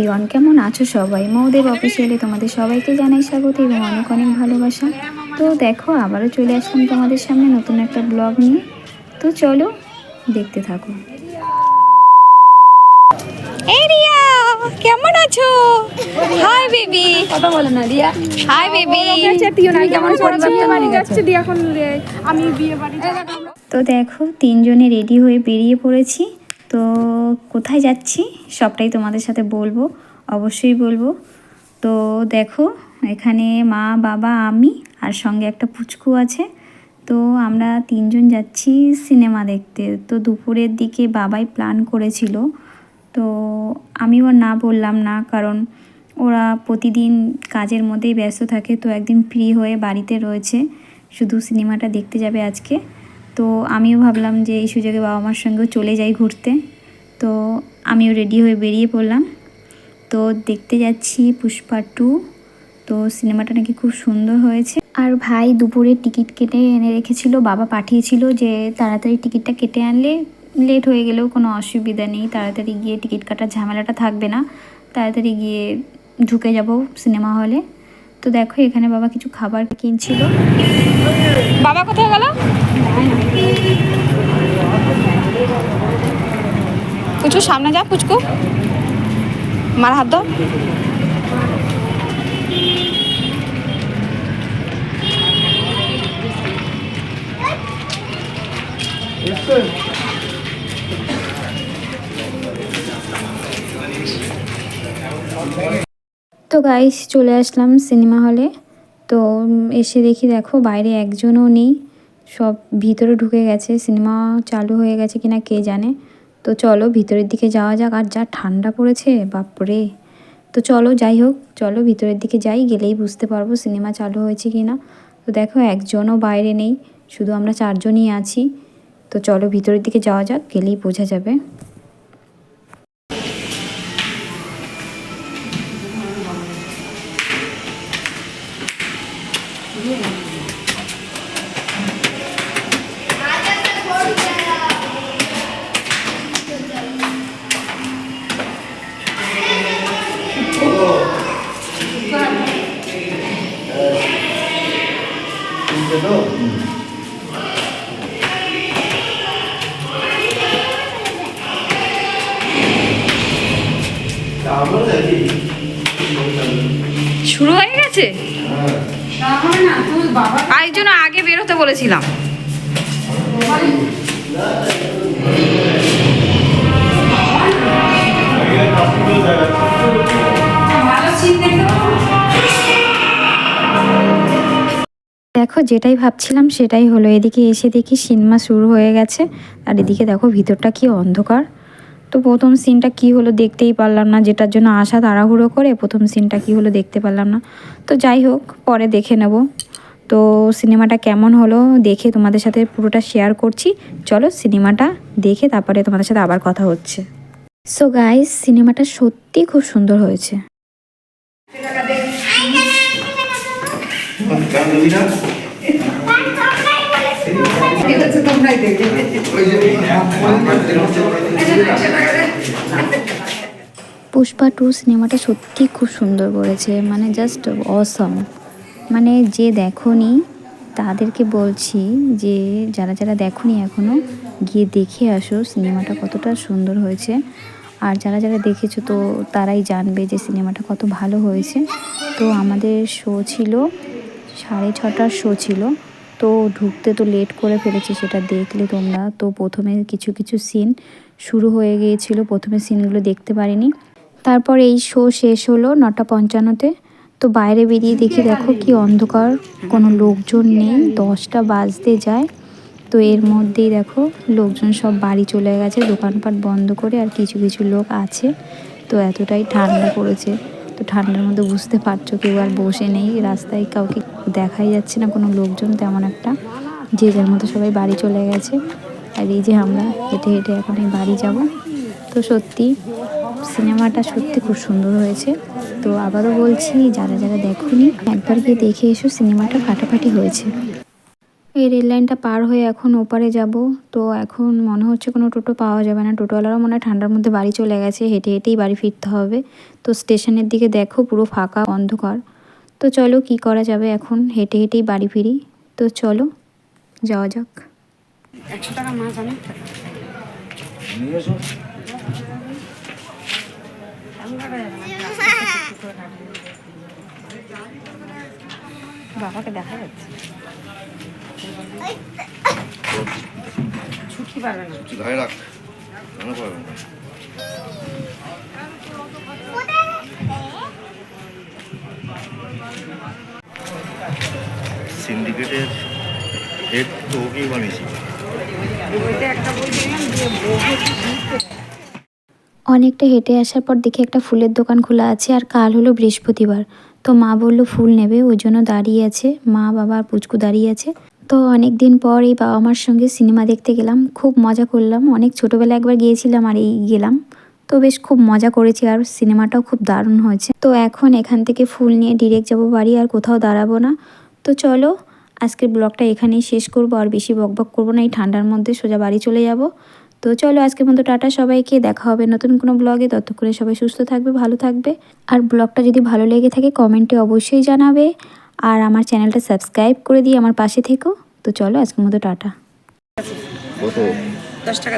Everyone কেমন আছো সবাই? মৌদেব অফিসিয়ালি তোমাদের সবাইকে জানাই স্বাগত এবং অনেক অনেক ভালোবাসা। তো দেখো আবারও চলে আসলাম তোমাদের সামনে নতুন একটা ব্লগ নিয়ে। তো চলো দেখতে থাকো। কেমন আছো? হাই বেবি কথা বলে না রিয়া। হাই বেবি কেমন রে- আমি বিয়ে বাড়ি তো দেখো তিনজনে রেডি হয়ে বেরিয়ে পড়েছি। তো কোথায় যাচ্ছি সবটাই তোমাদের সাথে বলব, অবশ্যই বলব। তো দেখো, এখানে মা, বাবা, আমি আর সঙ্গে একটা পুচকু আছে। তো আমরা তিনজন যাচ্ছি সিনেমা দেখতে। তো দুপুরের দিকে বাবাই প্ল্যান করেছিল। তো আমি ওর না বললাম না, কারণ ওরা প্রতিদিন কাজের মধ্যেই ব্যস্ত থাকে। তো একদিন ফ্রি হয়ে বাড়িতে রয়েছে। শুধু সিনেমাটা দেখতে যাবে আজকে। তো আমিও ভাবলাম যে এই সুযোগে বাবা মার সঙ্গেও চলে যাই ঘুরতে। তো আমিও রেডি হয়ে বেরিয়ে পড়লাম। তো দেখতে যাচ্ছি পুষ্পা টু। তো সিনেমাটা নাকি খুব সুন্দর হয়েছে। আর ভাই দুপুরে টিকিট কেটে এনে রেখেছিল, বাবা পাঠিয়েছিল যে তাড়াতাড়ি টিকিটটা কেটে আনলে লেট হয়ে গেলেও কোনো অসুবিধা নেই, তাড়াতাড়ি গিয়ে টিকিট কাটার ঝামেলাটা থাকবে না। তাড়াতাড়ি গিয়ে ঢুকে যাব সিনেমা হলে। তো দেখো এখানে বাবা কিছু খাবার কিনছিল। বাবা কোথায় গেল? পুচকু, সামনে যা পুচকু। মার হাত তো গাইস চলে আসলাম সিনেমা হলে তো এসে দেখি দেখো বাইরে একজনও নেই। সব ভিতরে ঢুকে গেছে, সিনেমা চালু হয়ে গেছে কিনা কে জানে? তো চলো ভিতরের দিকে যাওয়া যাক, আর যা ঠান্ডা পড়েছে, বাপরে। তো চলো, যাই হোক, চলো ভিতরের দিকে যাই, গেলেই বুঝতে পারব সিনেমা চালু হয়েছে কিনা। তো দেখো, একজনও বাইরে নেই, শুধু আমরা চারজনই আছি। তো চলো ভিতরের দিকে যাওয়া যাক, গেলেই বোঝা যাবে। শুরু হয়ে গেছে? আর জন্য আগে বেরোতে বলেছিলাম। দেখো, যেটাই ভাবছিলাম সেটাই হলো। এদিকে এসে দেখি সিনেমা শুরু হয়ে গেছে। আর এদিকে দেখো, ভিতরটা কি অন্ধকার। তো প্রথম সিনটা কি হলো দেখতেই পারলাম না, যেটার জন্য আশা তাড়াহুড়ো করে প্রথম সিনটা কি হলো দেখতে পারলাম না। তো যাই হোক, পরে দেখে নেব। তো সিনেমাটা কেমন হলো দেখে তোমাদের সাথে পুরোটা শেয়ার করছি। চলো সিনেমাটা দেখে তারপরে তোমাদের সাথে আবার কথা হচ্ছে। সো গাইস সিনেমাটা সত্যি খুব সুন্দর হয়েছে। পুষ্পা টু সিনেমাটা সত্যি খুব সুন্দর করেছে মানে জাস্ট অসম মানে যে দেখনি তাদেরকে বলছি যে যারা যারা দেখনি এখনও গিয়ে দেখে আসো সিনেমাটা কতটা সুন্দর হয়েছে আর যারা যারা দেখেছ তো তারাই জানবে যে সিনেমাটা কত ভালো হয়েছে তো আমাদের শো ছিল সাড়ে ছটার শো ছিল। তো ঢুকতে তো লেট করে ফেলেছি, সেটা দেখলে তোমরা। তো প্রথমে কিছু কিছু সিন শুরু হয়ে গিয়েছিল। প্রথমে সিনগুলো দেখতে পারিনি। তারপর এই শো শেষ হলো নটা পঞ্চান্নতে। তো বাইরে বেরিয়ে দেখি, দেখো কি অন্ধকার, কোনো লোকজন নেই। দশটা বাজতে যায়। তো এর মধ্যেই দেখো, লোকজন সব বাড়ি চলে গেছে। দোকানপাট বন্ধ করে আর কিছু কিছু লোক আছে। তো এতটাই ঠান্ডা পড়েছে। তো ঠান্ডার মধ্যে বুঝতে পারছ, কেউ আর বসে নেই, রাস্তায় কাউকে দেখাই যাচ্ছে না কোনো লোকজন তেমন একটা। যে যার মতো সবাই বাড়ি চলে গেছে। আর এই যে আমরা হেঁটে হেঁটে এখন এই বাড়ি যাব। তো সত্যি, সিনেমাটা সত্যি খুব সুন্দর হয়েছে। তো আবারও বলছি, যারা যারা দেখুনি, একবার গিয়ে দেখে এসো, সিনেমাটা ফাটাফাটি হয়েছে। এই রেল লাইনটা পার হয়ে এখন ওপারে যাব। তো এখন মনে হচ্ছে কোনো টোটো পাওয়া যাবে না। টোটোওয়ালারও মনে হয় ঠান্ডার মধ্যে বাড়ি চলে গেছে। হেঁটে হেঁটেই বাড়ি ফিরতে হবে। তো স্টেশনের দিকে দেখো পুরো ফাঁকা অন্ধকার। তো চলো কি করা যাবে এখন? হেঁটে হেঁটেই বাড়ি ফিরি। তো চলো যাওয়া যাক। একশো টাকা মাছ আমি বাবাকে দেখা যাচ্ছে। সিন্ডিকেটের হেড তো ওকেই বানিয়েছি। অনেকটা হেঁটে আসার পর দেখি একটা ফুলের দোকান খোলা আছে আর কাল হলো বৃহস্পতিবার। তো মা বলল, ফুল নেবে, ওই জন্য দাঁড়িয়ে আছে। মা, বাবা আর পুচকু দাঁড়িয়ে আছে। তো অনেক দিন পর এই বাবা মার সঙ্গে সিনেমা দেখতে গেলাম। খুব মজা করলাম। অনেক ছোটোবেলায় একবার গিয়েছিলাম আর এই গেলাম। তো বেশ খুব মজা করেছি আর সিনেমাটাও খুব দারুণ হয়েছে। তো এখন এখান থেকে ফুল নিয়ে ডিরেক্ট যাব বাড়ি আর কোথাও দাঁড়াবো না। তো চলো, আজকের ব্লগটা এখানেই শেষ করব আর বেশি বকবক করব না, এই ঠান্ডার মধ্যে সোজা বাড়ি চলে যাব। তো চলো, আজকের মতো টাটা সবাইকে। দেখা হবে নতুন কোনো ব্লগে। ততক্ষণে সবাই সুস্থ থাকবে, ভালো থাকবে। আর ব্লগটা যদি ভালো লেগে থাকে, কমেন্টে অবশ্যই জানাবে। আর আমার চ্যানেলটা সাবস্ক্রাইব করে দিয়ে আমার পাশে থেকো। তো চলো আজকের মতো টাটা। দশ টাকা